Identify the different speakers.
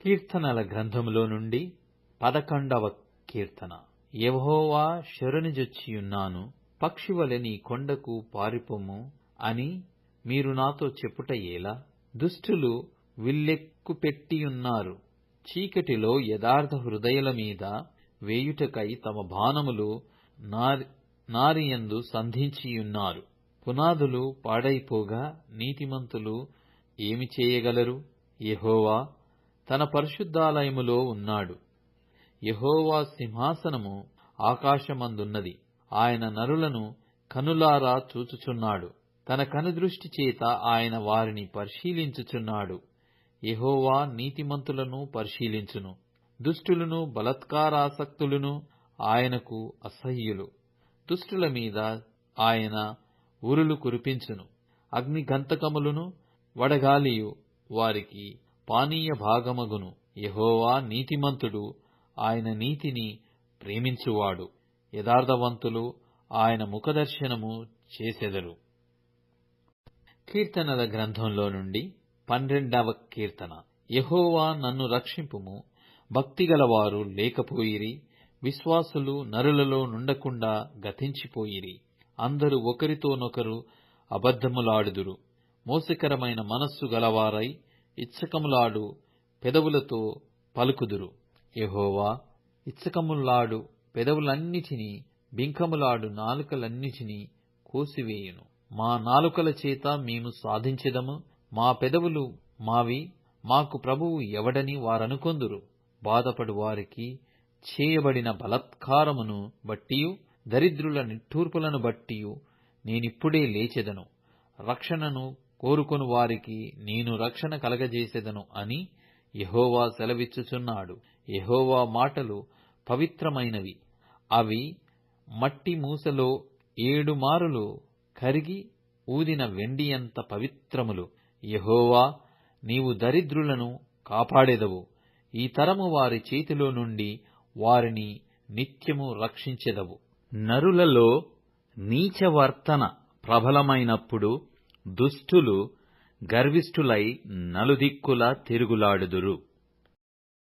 Speaker 1: కీర్తనల గ్రంథములో నుండి పదకొండవ కీర్తన. యహోవా శరణిజొచ్చియున్నాను పక్షివలె నీ కొండకు పారిపొమ్ము అని మీరు నాతో చెప్పుట ఎలా దుష్టులు విల్లెక్కుపెట్టియున్నారు చీకటిలో యథార్థ హృదయుల మీద వేయుటకై తమ బాణములు నారియందు సంధించియున్నారు. పునాదులు పాడైపోగా నీతిమంతులు ఏమి చేయగలరు? యహోవా తన పరిశుద్ధాలయములో ఉన్నాడు. యహోవా సింహాసనము ఆకాశమందున్నది. ఆయన నరులను కనులారా చూచుచున్నాడు. తన కనుదృష్టి చేత ఆయన వారిని పరిశీలించుచున్నాడు. యహోవా నీతిమంతులను పరిశీలించును. దుష్టులను బలత్కారాసక్తులను ఆయనకు అసహ్యులు. దుష్టుల మీద ఆయన ఉరులు కురిపించును. అగ్ని గంతకములను వడగాలియు వారికి పానీయ భాగమగును. యహోవా నీతిమంతుడు ఆయన నీతిని ప్రేమించువాడు. యథార్థవంతులు ఆయన ముఖదర్శనము చేసెదరు. కీర్తనల గ్రంథంలో నుండి పన్నెండవ కీర్తన. యహోవా నన్ను రక్షింపుము. భక్తిగలవారు లేకపోయిరి విశ్వాసులు నరులలో నుండకుండా గతించిపోయిరి. అందరూ ఒకరితోనొకరు అబద్ధములాడుదురు. మోసకరమైన మనస్సు గలవారై ఇచ్చకములాడు పెదవులతో పలుకుదురు. ఎహోవా ఇచ్చకములాడు పెదవులన్నిటినీ బింకములాడు నాలుకలన్నిటినీ కోసివేయును. మా నాలుకల చేత మేము సాధించెదము. మా పెదవులు మావి. మాకు ప్రభువు ఎవడని వారనుకొందురు. బాధపడు వారికి చేయబడిన బలత్కారమును బట్టియు దరిద్రుల నిట్టూర్పులను బట్టియు నేనిప్పుడే లేచెదను. రక్షణను కోరుకొను వారికి నేను రక్షణ కలగజేసెదను అని యెహోవా సెలవిచ్చుచున్నాడు. యెహోవా మాటలు పవిత్రమైనవి. అవి మట్టి మూసలో ఏడు మారులు కరిగి ఊదిన వెండియంత పవిత్రములు. యెహోవా నీవు దరిద్రులను కాపాడెదవు. ఈ తరము వారి చేతిలో నుండి వారిని నిత్యము రక్షించెదవు. నరులలో నీచవర్తన ప్రబలమైనప్పుడు దుష్టులు గర్విష్ఠులై నలుదిక్కులా తిరుగులాడుదురు.